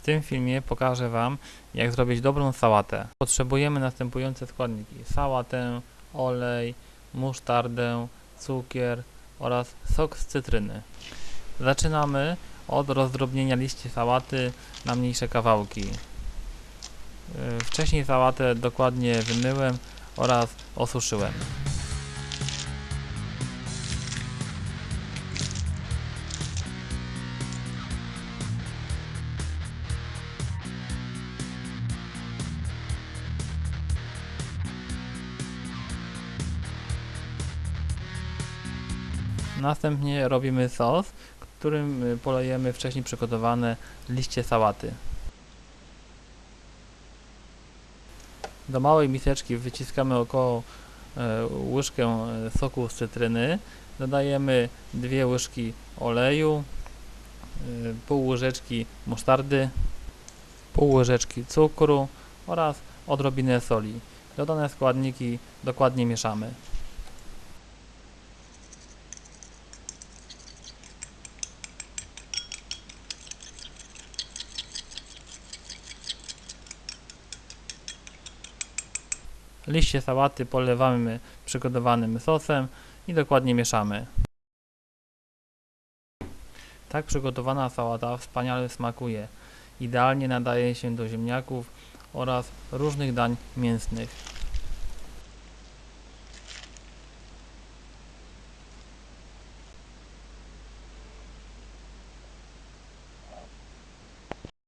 W tym filmie pokażę Wam, jak zrobić dobrą sałatę. Potrzebujemy następujące składniki. Sałatę, olej, musztardę, cukier oraz sok z cytryny. Zaczynamy od rozdrobnienia liści sałaty na mniejsze kawałki. Wcześniej sałatę dokładnie wymyłem oraz osuszyłem. Następnie robimy sos, którym y, polejemy wcześniej przygotowane liście sałaty. Do małej miseczki wyciskamy około e, łyżkę e, soku z cytryny. Dodajemy dwie łyżki oleju, e, pół łyżeczki musztardy, pół łyżeczki cukru oraz odrobinę soli. Dodane składniki dokładnie mieszamy. Liście sałaty polewamy przygotowanym sosem i dokładnie mieszamy. Tak przygotowana sałata wspaniale smakuje. Idealnie nadaje się do ziemniaków oraz różnych dań mięsnych.